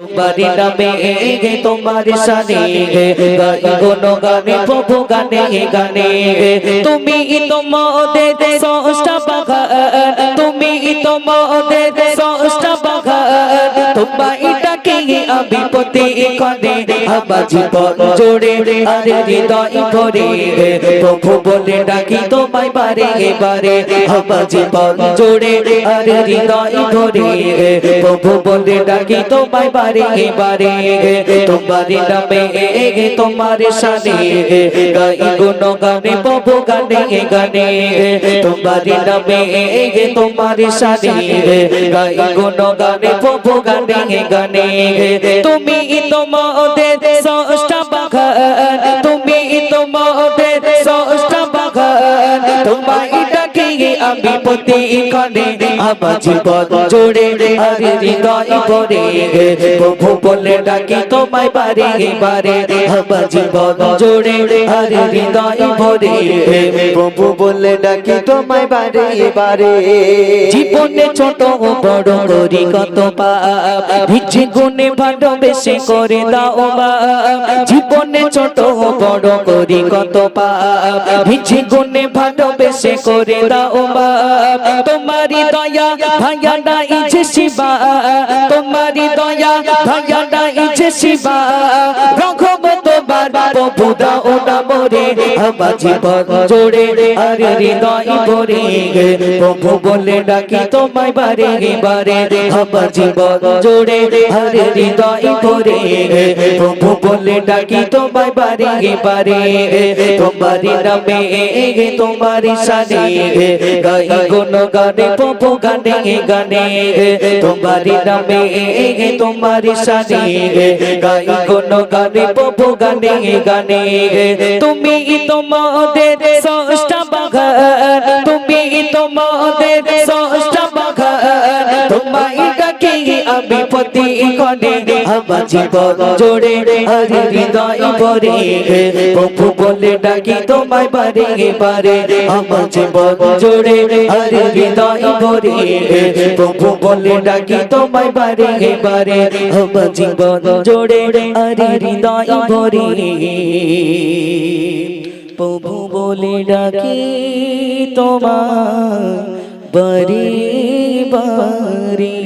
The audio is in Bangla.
তোমারি নামে গে তোমার সানে গাই গুণ, গানে প্রভু গানে গানে তুমি তোমাদের সষ্টা বাঘা তুমি তোমাদের সষ্টা তোমা এটাকে আমি পতি কনে আমার জীবন জোড়ে আরে হৃদয় ভরে। প্রভু বলে ডাকি তোমায় বারে বারে আমার জীবন জোড়ে আরে হৃদয় ভরে। প্রভু বলে ডাকি তোমায় বারে বারে তোমার নামে তোমার সানে। গাই গুণ গানে প্রভু গানে গানে। তোমার নামে তোমার সানে। গাই গুণ গানে প্রভু গানে গানে তুমি তোমাদের সষ্টা বাগান তুমি তোমাদের সষ্টা বাগান তোমায় ডাকি আমি পতি কানে আমার জীবন জোড়ে আরে হৃদয় ভরে প্রভু বলে ডাকি তোমায় বারে বারে আমার জীবন জোড়ে আরে হৃদয় ভরে প্রভু বলে ডাকি তোমায় বারে বারে জীবনে ছোট বড় করি কত পাপ ভিক্ষে গুণে ভালোবেসে করে দাও মা। জীবনে ছোট বড় করি কত পাপ ভিক্ষে গুণে ভালোবেসে করে দাও মা তোমারি দয়া ভাইয়া না ইচ্ছে শিবা। তোমারি দয়া ভাইয়া না ইচ্ছে শিবা। আমার জীবন জোড়ে আর হৃদয় ভরে প্রভু বলে ডাকি তোমায় বারে বারে। আমার জীবন জোড়ে আর হৃদয় ভরে প্রভু বলে ডাকি তোমায় বারে বারে। তোমার নামে তোমার সানে গাই গুণ গানে প্রভু গানে গানে। তোমার নামে তোমার সানে গাই গুণ গানে প্রভু গানে গানে। তুমি তোমাদের সষ্টা বাঘান তুমি তোমাদের সষ্টা বাঘান তোমায় ডাকি আমি পতি কনে আমার জীবন জোড়ে হরি হৃদয় ভরে। প্রভু বলে ডাকি, তোমায় বারে বারে আমার জীবন জোড়ে হরি হৃদয় ভরে। প্রভু বলে ডাকি, তোমায় বারে বারে আমার জীবন জোড়ে হরি হৃদয় ভরে। প্রভু বলে ডাকি তোমার বারে বারে